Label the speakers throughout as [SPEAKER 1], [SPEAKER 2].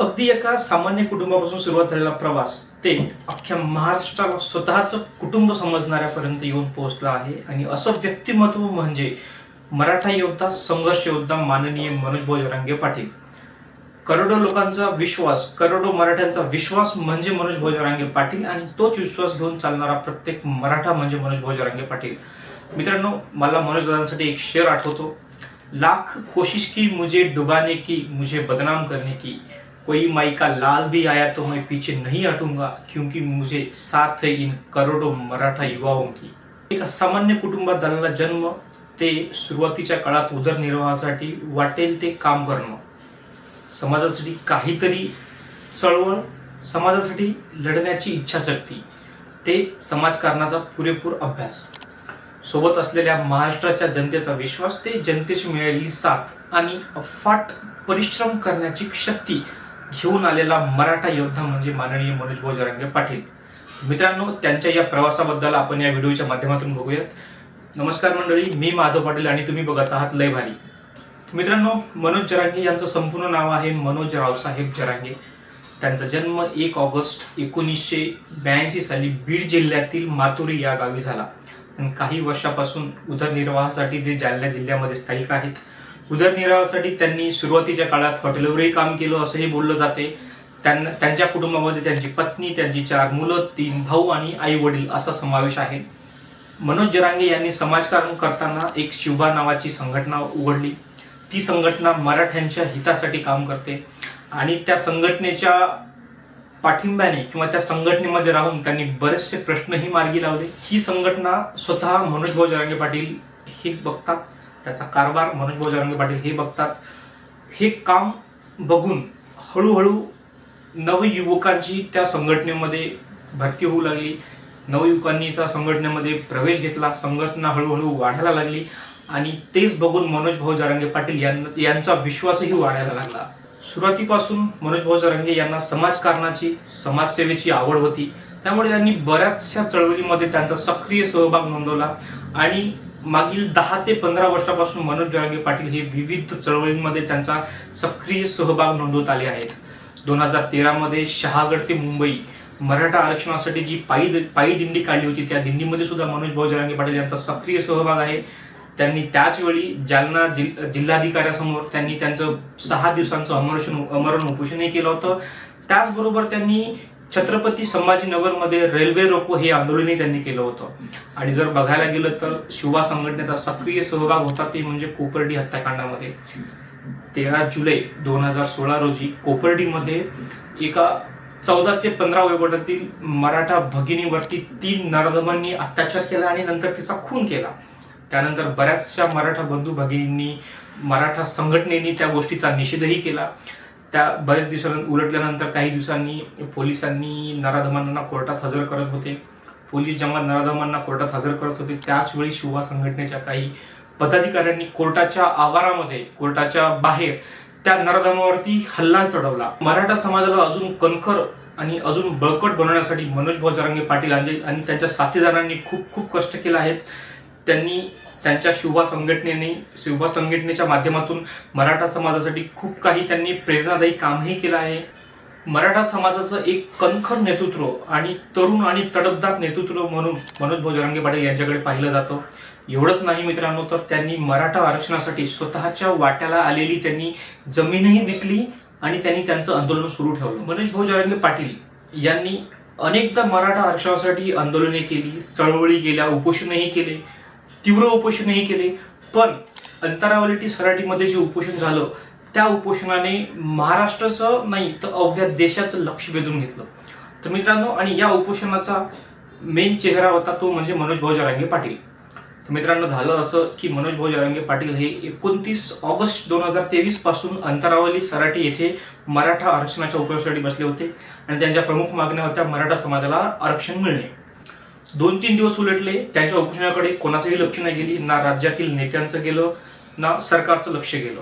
[SPEAKER 1] अगदी एका सामान्य कुटुंबापासून सुरुवात झालेला प्रवास ते अख्ख्या महाराष्ट्राला स्वतःचं कुटुंब समजणाऱ्यापर्यंत येऊन पोहोचला आहे. आणि असं व्यक्तिमत्व म्हणजे मराठा योद्धा संघर्ष योद्धा माननीय मनोज भोजरांगे पाटील. करोडो लोकांचा विश्वास करोडो मराठ्यांचा विश्वास म्हणजे मनोज भोजरांगे पाटील आणि तोच विश्वास घेऊन चालणारा प्रत्येक मराठा म्हणजे मनोज भोजरांगे पाटील. मित्रांनो मला मनोज दादांसाठी एक शेअर आठवतो. लाख कोशिश की मुझे डुबाने की मुझे बदनाम करने की कोई माई का लाल भी आया तो मैं पीछे नहीं हटूंगा क्योंकि मुझे साथ है इन करोडो मराठा युवाओं की। एक सामान्य कुटुंबात झालेला जन्म ते सुरुवातीच्या काळात उदरनिर्वाहासाठी वाटेल ते काम करणं. समाजासाठी काहीतरी चळवळ समाजासाठी लढण्याची इच्छाशक्ती ते समाजकारणाचा पुरेपूर अभ्यास. सोबत असलेल्या महाराष्ट्राच्या जनतेचा विश्वास ते जनतेची मिळालेली साथ आणि अफाट परिश्रम करण्याची शक्ती घेऊन आलेला मराठा योद्धा म्हणजे माननीय मनोज भाऊ जरांगे पाटील. मित्रांनो त्यांच्या या प्रवासाबद्दल आपण या व्हिडिओच्या माध्यमातून बघूयात. नमस्कार मंडळी मी माधव पाटील आणि तुम्ही बघत आहात लय भारी. मित्रांनो मनोज जरांगे यांचं संपूर्ण नाव आहे मनोज रावसाहेब जरांगे. त्यांचा जन्म एक ऑगस्ट एकोणीसशे ब्याऐंशी साली बीड जिल्ह्यातील मातुरी या गावी झाला. आणि काही वर्षापासून उदरनिर्वाहासाठी ते जालना जिल्ह्यामध्ये स्थायिक आहेत. उदरनिर्वाहासाठी त्यांनी सुरुवातीच्या काळात हॉटेलवरही काम केलं असंही बोललं जाते. त्यांना त्यांच्या कुटुंबामध्ये त्यांची पत्नी त्यांची चार मुलं तीन भाऊ आणि आई वडील असा समावेश आहे. मनोज जरांगे यांनी समाजकारण करताना एक शिवबा नावाची संघटना उघडली. ती संघटना मराठ्यांच्या हितासाठी काम करते आणि त्या संघटनेच्या पाठिंब्याने किंवा त्या संघटनेमध्ये राहून त्यांनी बरेचसे प्रश्नही मार्गी लावले. ही संघटना स्वतः मनोज भाऊ जरांगे पाटील हे बघतात. त्याचा कारभार मनोज भाऊ जरांगे पाटील हे बघतात. हे काम बघून हळूहळू नवयुवकांची त्या संघटनेमध्ये भरती होऊ लागली. नवयुवकांनी त्या संघटनेमध्ये प्रवेश घेतला. संघटना हळूहळू वाढायला लागली आणि तेच बघून मनोज भाऊ जरांगे पाटील यांना यांचा विश्वासही वाढायला लागला. सुरुवातीपासून मनोज भाऊ जरांगे यांना समाजकारणाची समाजसेवेची आवड होती. त्यामुळे त्यांनी बऱ्याचशा चळवळीमध्ये त्यांचा सक्रिय सहभाग नोंदवला आणि मागील दहा ते पंधरा वर्षापासून मनोज जरांगे पाटील हे विविध चळवळींमध्ये त्यांचा सक्रिय सहभाग नोंदवत आले आहेत. दोन हजार तेरामध्ये शहागड ते मुंबई मराठा आरक्षणासाठी जी पायी पायी दिंडी काढली होती त्या दिंडीमध्ये सुद्धा मनोज भाऊ जरांगे पाटील यांचा सक्रिय सहभाग आहे. त्यांनी त्याचवेळी जालना जिल जिल्हाधिकाऱ्यासमोर त्यांनी त्यांचं सहा दिवसांचं अमरशन अमरण उपोषणही केलं होतं. त्याचबरोबर त्यांनी छत्रपती संभाजीनगरमध्ये रेल्वे रोको हे आंदोलनही त्यांनी केलं होतं. आणि जर बघायला गेलं तर शिवा संघटनेचा सक्रिय सहभाग होता ते म्हणजे कोपर्डी हत्याकांडामध्ये. तेरा जुलै दोन हजार सोळा रोजी कोपर्डीमध्ये एका चौदा ते पंधरा वयोगटातील मराठा भगिनीवरती तीन नराधमांनी अत्याचार केला आणि नंतर तिचा खून केला. त्यानंतर बऱ्याचशा मराठा बंधू भगिनींनी मराठा संघटनेनी त्या गोष्टीचा निषेधही केला. त्या बरेच दिवसानंतर उलटल्यानंतर काही दिवसांनी पोलिसांनी नराधमांना कोर्टात हजर करत होते. पोलीस जेव्हा नराधमांना कोर्टात हजर करत होते. त्याचवेळी शिवा संघटनेच्या काही पदाधिकाऱ्यांनी कोर्टाच्या आवारामध्ये कोर्टाच्या बाहेर त्या नराधमावरती हल्ला चढवला. मराठा समाजाला अजून कणखर आणि अजून बळकट बनवण्यासाठी मनोज भाऊ जरांगे पाटील आणि आणि त्यांच्या साथीदारांनी खूप खूप कष्ट केले आहेत. त्यांनी त्यांच्या शिवभा संघटनेने शिवभा संघटनेच्या माध्यमातून मराठा समाजासाठी खूप काही त्यांनी प्रेरणादायी कामही केलं आहे. मराठा समाजाचं एक कणखर नेतृत्व आणि तरुण आणि तडफदार नेतृत्व म्हणून मनोज भोजरांगे पाटील यांच्याकडे पाहिलं जातं. एवढंच नाही मित्रांनो तर त्यांनी मराठा आरक्षणासाठी स्वतःच्या वाट्याला आलेली त्यांनी जमीनही विकली आणि त्यांनी त्यांचं आंदोलन सुरू ठेवलं. मनोज भाऊ पाटील यांनी अनेकदा मराठा आरक्षणासाठी आंदोलने केली चळवळी केल्या उपोषणही केले. तीव्र उपोषणही केले. पण अंतरावलिटी सराटीमध्ये जे उपोषण झालं त्या उपोषणाने महाराष्ट्राचं नाही तर अवघ्या देशाचं लक्ष वेधून घेतलं. तर मित्रांनो आणि या उपोषणाचा मेन चेहरा होता तो म्हणजे मनोज भाऊ जरांगे पाटील. तर मित्रांनो झालं असं की मनोज भाऊ जरांगे पाटील हे एकोणतीस ऑगस्ट दोन हजार तेवीसपासून अंतरावली सराटी येथे मराठा आरक्षणाच्या उपोषणासाठी बसले होते. आणि त्यांच्या प्रमुख मागण्या होत्या मराठा समाजाला आरक्षण मिळणे. दोन तीन दिवस उलटले त्यांच्या उपोषणाकडे कोणाचंही लक्ष नाही गेली ना राज्यातील नेत्यांचं गेलं ना सरकारचं लक्ष गेलं.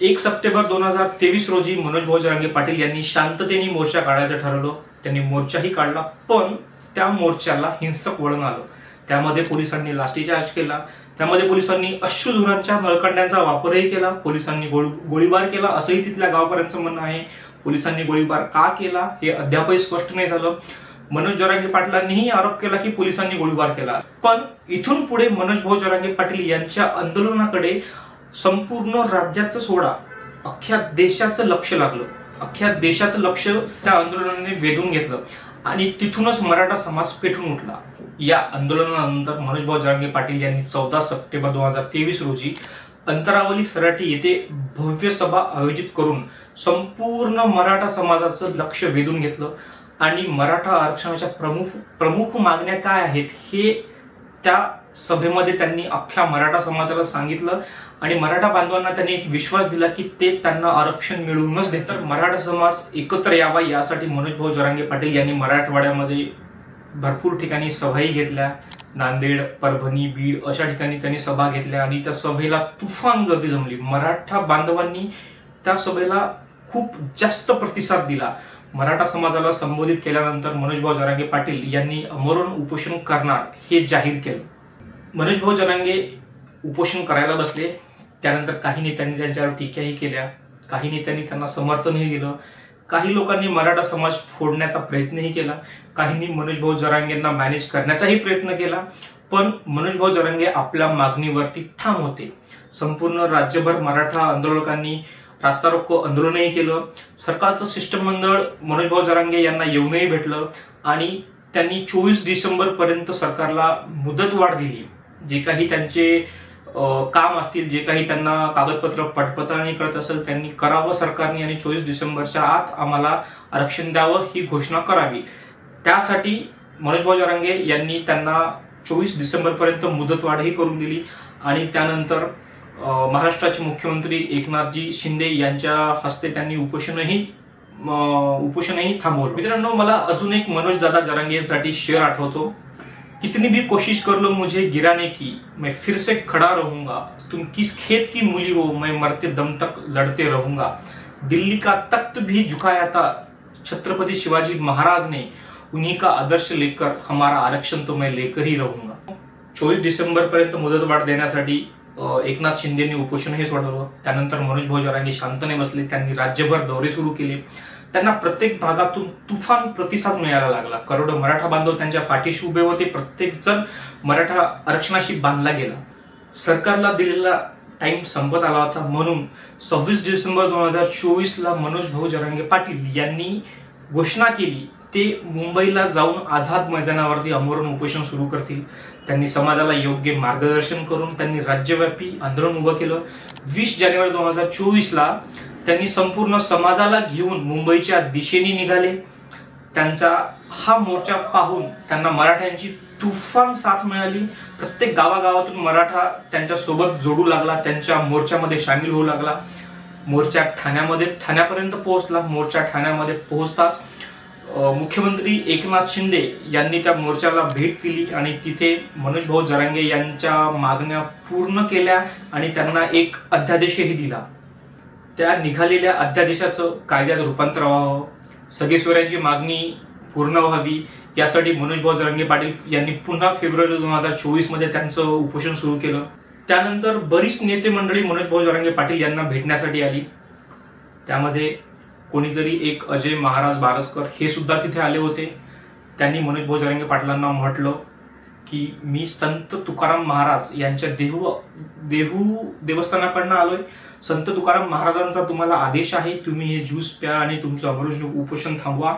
[SPEAKER 1] एक सप्टेंबर दोन हजार तेवीस रोजी मनोज भाऊ जरांगे पाटील यांनी शांततेने मोर्चा काढायचं ठरवलं. त्यांनी मोर्चाही काढला पण त्या मोर्चाला हिंसक वळण आलं. त्यामध्ये पोलिसांनी लाठीचार्ज केला. त्यामध्ये पोलिसांनी अश्रुधुरांच्या नळकांड्यांचा वापरही केला. पोलिसांनी गोळी गोळीबार केला असंही तिथल्या गावकऱ्यांचं म्हणणं आहे. पोलिसांनी गोळीबार का केला हे अद्यापही स्पष्ट नाही झालं. मनोज जोरांगे पाटलांनीही आरोप केला की पोलिसांनी गोळीबार केला. पण इथून पुढे मनोज भाऊ जोरांगे पाटील यांच्या आंदोलनाकडे संपूर्ण राज्याचं सोडा. अख्ख्या देशाचं लक्ष लागलं. अख्ख्या देशाचं लक्ष त्या आंदोलनाने वेधून घेतलं. आणि तिथूनच मराठा समाज पेटून उठला. या आंदोलनानंतर मनोज भाऊ जरांगे पाटील यांनी चौदा सप्टेंबर दोन हजार तेवीस रोजी अंतरावली सराटी येथे भव्य सभा आयोजित करून संपूर्ण मराठा समाजाचं लक्ष वेधून घेतलं. आणि मराठा आरक्षणाच्या प्रमुख प्रमुख मागण्या काय आहेत हे त्या सभेमध्ये त्यांनी अख्ख्या मराठा समाजाला सांगितलं. आणि मराठा बांधवांना त्यांनी एक विश्वास दिला की ते त्यांना आरक्षण मिळवूनच तर मराठा समाज एकत्र यावा यासाठी मनोज भाऊ जरांगे पाटील यांनी मराठवाड्यामध्ये भरपूर ठिकाणी सभाही घेतल्या. नांदेड परभणी बीड अशा ठिकाणी त्यांनी सभा घेतल्या आणि त्या सभेला तुफान गर्दी जमली. मराठा बांधवांनी त्या सभेला खूप जास्त प्रतिसाद दिला. मराठा समाजाला संबोधित केल्यानंतर मनोजभाऊ जरांगे पाटील यांनी अमरण उपोषण करणार हे जाहीर केलं. मनोज भाऊ जरांगे उपोषण करायला बसले. त्यानंतर काही नेत्यांनी त्यांच्यावर टीकाही केल्या. काही नेत्यांनी त्यांना समर्थनही दिलं. काही लोकांनी मराठा समाज फोडण्याचा प्रयत्नही केला. काहींनी मनोज भाऊ जरांगेंना मॅनेज करण्याचाही प्रयत्न केला. पण मनोजभाऊ जरांगे आपल्या मागणीवरती ठाम होते. संपूर्ण राज्यभर मराठा आंदोलकांनी रास्ता रोको आंदोलनही केलं. सरकारचं शिष्टमंडळ मनोज भाऊ जरांगे यांना येऊनही भेटलं. आणि त्यांनी चोवीस डिसेंबर पर्यंत सरकारला मुदतवाढ दिली. जे काही त्यांचे काम असतील जे काही त्यांना कागदपत्र पटपताळणी करत असेल त्यांनी करावं सरकारने आणि चोवीस डिसेंबरच्या आत आम्हाला आरक्षण द्यावं ही घोषणा करावी. त्यासाठी मनोज भाऊ जरांगे यांनी त्यांना चोवीस डिसेंबरपर्यंत मुदतवाढही करून दिली. आणि त्यानंतर महाराष्ट्राचे मुख्यमंत्री एकनाथजी शिंदे यांच्या हस्ते त्यांनी उपोषणही उपोषणही थांबवलं. मित्रांनो मला अजून एक मनोज दादा जरांगेसाठी शेअर आठवतो. कितनी भी कोशिश कर लो मुझे गिराने की मैं फिर से खड़ा रहूंगा. तुम किस खेत की मूली हो मैं मरते दम तक लड़ते रहूंगा. दिल्ली का तख्त भी झुकाया था छत्रपति शिवाजी महाराज ने. उन्हीं का आदर्श लेकर हमारा आरक्षण तो मैं लेकर ही रहूंगा. चोवीस डिसेंबर पर्यंत मुदतवाढ देण्यासाठी एकनाथ शिंदेंनी उपोषणही सोडवलं. त्यानंतर मनोज भाऊ शांतने बसले. त्यांनी राज्यभर दौरे सुरू केले. त्यांना प्रत्येक भागातून तुफान प्रतिसाद मिळायला लागला. करोडो मराठा बांधव त्यांच्या पाठीशी उभे होते. प्रत्येक जण मराठा आरक्षणाशी बांधला गेला. सरकारला दिलेला टाइम संपत आला होता. म्हणून सव्वीस डिसेंबर दोन हजार चोवीसला मनोज भाऊ जरांगे पाटील यांनी घोषणा केली ते मुंबईला जाऊन आझाद मैदानावरती आमरण उपोषण सुरू करतील. त्यांनी समाजाला योग्य मार्गदर्शन करून त्यांनी राज्यव्यापी आंदोलन उभं केलं. वीस जानेवारी दोन हजार चोवीसला त्यांनी संपूर्ण समाजाला घेऊन मुंबईच्या दिशेने निघाले. त्यांचा हा मोर्चा पाहून त्यांना मराठ्यांची तुफान साथ मिळाली. प्रत्येक गावागावातून मराठा त्यांच्यासोबत जोडू लागला त्यांच्या मोर्चामध्ये सामील होऊ लागला. मोर्चा ठाण्यामध्ये ठाण्यापर्यंत पोहोचला. मोर्चा ठाण्यामध्ये पोहोचताच मुख्यमंत्री एकनाथ शिंदे यांनी त्या मोर्चाला भेट दिली आणि तिथे मनोज भाऊ जरांगे यांच्या मागण्या पूर्ण केल्या आणि त्यांना एक अध्यादेशही दिला. त्या निघालेल्या अध्यादेशाचं कायद्यात रूपांतर व्हावं. सगेश्वरांची मागणी पूर्ण व्हावी. यासाठी मनोज भाऊ जरांगे पाटील यांनी पुन्हा फेब्रुवारी दोन हजार चोवीसमध्ये त्यांचं उपोषण सुरू केलं. त्यानंतर बरीच नेते मंडळी मनोज भाऊ जरांगे पाटील यांना भेटण्यासाठी आली. त्यामध्ये कोणीतरी एक अजय महाराज बारसकर हे सुद्धा तिथे आले होते. त्यांनी मनोज भाऊ पाटलांना म्हटलं की मी संत तुकाराम महाराज यांच्या देहू देहू देवस्थानाकडनं आलोय. संत तुकाराम महाराजांचा तुम्हाला आदेश आहे तुम्ही हे ज्यूस प्या आणि तुमचं अमृत उपोषण थांबवा.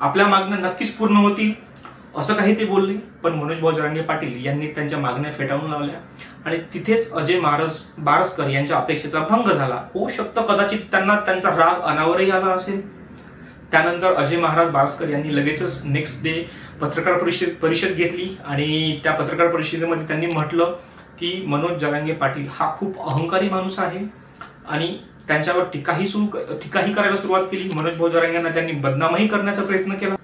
[SPEAKER 1] आपल्या मागण्या नक्कीच पूर्ण होतील. असं काही ते बोलले पण मनोज भाऊ पाटील यांनी त्यांच्या मागण्या फेटाळून लावल्या. आणि तिथेच अजय महाराज बारसकर यांच्या अपेक्षेचा भंग झाला. होऊ शकतं कदाचित त्यांना त्यांचा राग अनावरही आला असेल. त्यानंतर अजय महाराज बारसकर यांनी लगेचच नेक्स्ट डे पत्रकार परिषद परिषद घेतली. आणि त्या पत्रकार परिषदेमध्ये त्यांनी म्हटलं की मनोज जरांगे पाटील हा खूप अहंकारी माणूस आहे. आणि त्यांच्यावर टीकाही सुरू टीकाही करायला सुरुवात केली. मनोज भाऊ जरांगेंना त्यांनी बदनामही करण्याचा प्रयत्न केला.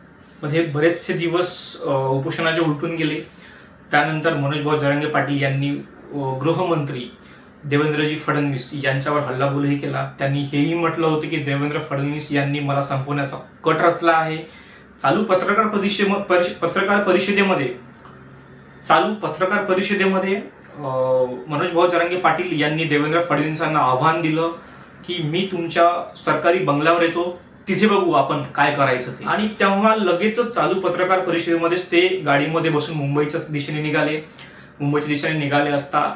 [SPEAKER 1] मध्ये बरेचसे दिवस उपोषणाचे उलटून गेले. त्यानंतर मनोज भाऊ जरांगे पाटील यांनी गृहमंत्री देवेंद्रजी फडणवीस यांच्यावर हल्लाबोलही केला. त्यांनी हेही म्हटलं होतं की देवेंद्र फडणवीस यांनी मला संपवण्याचा कट रचला आहे. चालू पत्रकार परिषदे परिष- पत्रकार परिषदेमध्ये चालू पत्रकार परिषदेमध्ये मनोज भाऊ जरांगे पाटील यांनी देवेंद्र फडणवीसांना आव्हान दिलं की मी तुमच्या सरकारी बंगल्यावर येतो. तिथे बघू आपण काय करायचं ते. आणि तेव्हा लगेचच चालू पत्रकार परिषदेमध्येच ते गाडीमध्ये बसून मुंबईच्या दिशेने निघाले. मुंबईच्या दिशेने निघाले असता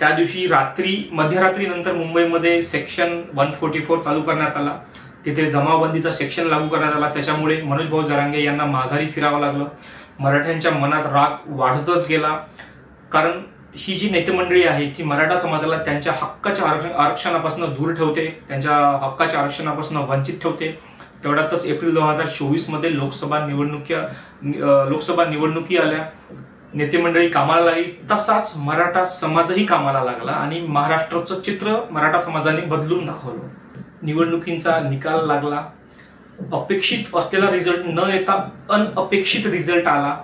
[SPEAKER 1] त्या दिवशी रात्री मध्यरात्रीनंतर मुंबईमध्ये सेक्शन वन फोर्टी फोर चालू करण्यात आला. तिथे जमावबंदीचा सेक्शन लागू करण्यात आला. त्याच्यामुळे मनोज भाऊ जरांगे यांना माघारी फिरावं लागलं. मराठ्यांच्या मनात राग वाढतच गेला. कारण ही जी नेतेमंडळी आहे ती मराठा समाजाला त्यांच्या हक्काच्या आरक्षण आरक्षणापासून दूर ठेवते त्यांच्या हक्काच्या आरक्षणापासून वंचित ठेवते. तेवढ्यातच एप्रिल दोन हजार चोवीसमध्ये लोकसभा निवडणुकी लोकसभा निवडणुकी आल्या. नेतेमंडळी कामाला लागली. तसाच मराठा समाजही कामाला लागला आणि महाराष्ट्राचं चित्र मराठा समाजाने बदलून दाखवलं. निवडणुकींचा निकाल लागला. अपेक्षित असलेला रिझल्ट न येता अनअपेक्षित रिझल्ट आला.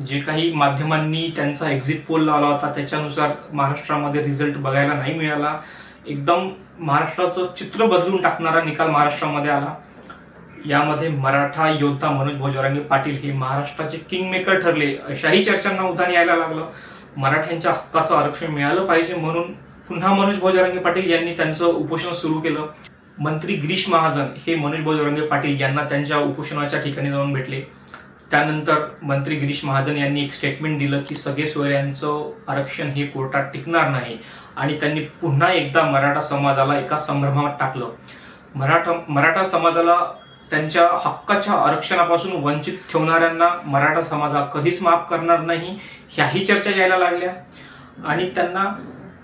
[SPEAKER 1] जे काही माध्यमांनी त्यांचा एक्झिट पोल लावला होता त्याच्यानुसार महाराष्ट्रामध्ये रिझल्ट बघायला नाही मिळाला. एकदम महाराष्ट्राचं चित्र बदलून टाकणारा निकाल महाराष्ट्रामध्ये आला. यामध्ये मराठा योद्धा मनोज भोजरांगे पाटील हे महाराष्ट्राचे किंग मेकर ठरले. अशाही चर्चांना उधाण यायला लागलं. मराठ्यांच्या हक्काचं आरक्षण मिळालं पाहिजे म्हणून पुन्हा मनोज भोजरांगे पाटील यांनी त्यांचं उपोषण सुरू केलं. मंत्री गिरीश महाजन हे मनोज भोजरांगे पाटील यांना त्यांच्या उपोषणाच्या ठिकाणी जाऊन भेटले. त्यानंतर मंत्री गिरीश महाजन यांनी एक स्टेटमेंट दिलं की सगळे सोयऱ्यांचं आरक्षण हे कोर्टात टिकणार नाही. आणि त्यांनी पुन्हा एकदा मराठा समाजाला एका संभ्रमात टाकलं. मराठा मराठा समाजाला त्यांच्या हक्काच्या आरक्षणापासून वंचित ठेवणाऱ्यांना मराठा समाज हा कधीच माफ करणार नाही ह्याही चर्चा यायला लागल्या. आणि त्यांना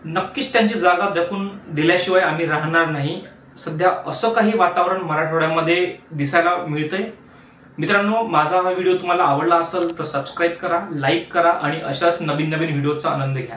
[SPEAKER 1] नक्कीच त्यांची जागा दखून दिल्याशिवाय आम्ही राहणार नाही. सध्या असं काही वातावरण मराठवाड्यामध्ये दिसायला मिळतंय. मित्रांनो माझा हा व्हिडिओ तुम्हाला आवडला असेल तर सबस्क्राईब करा लाईक करा आणि अशाच नवीन नवीन व्हिडिओचा आनंद घ्या.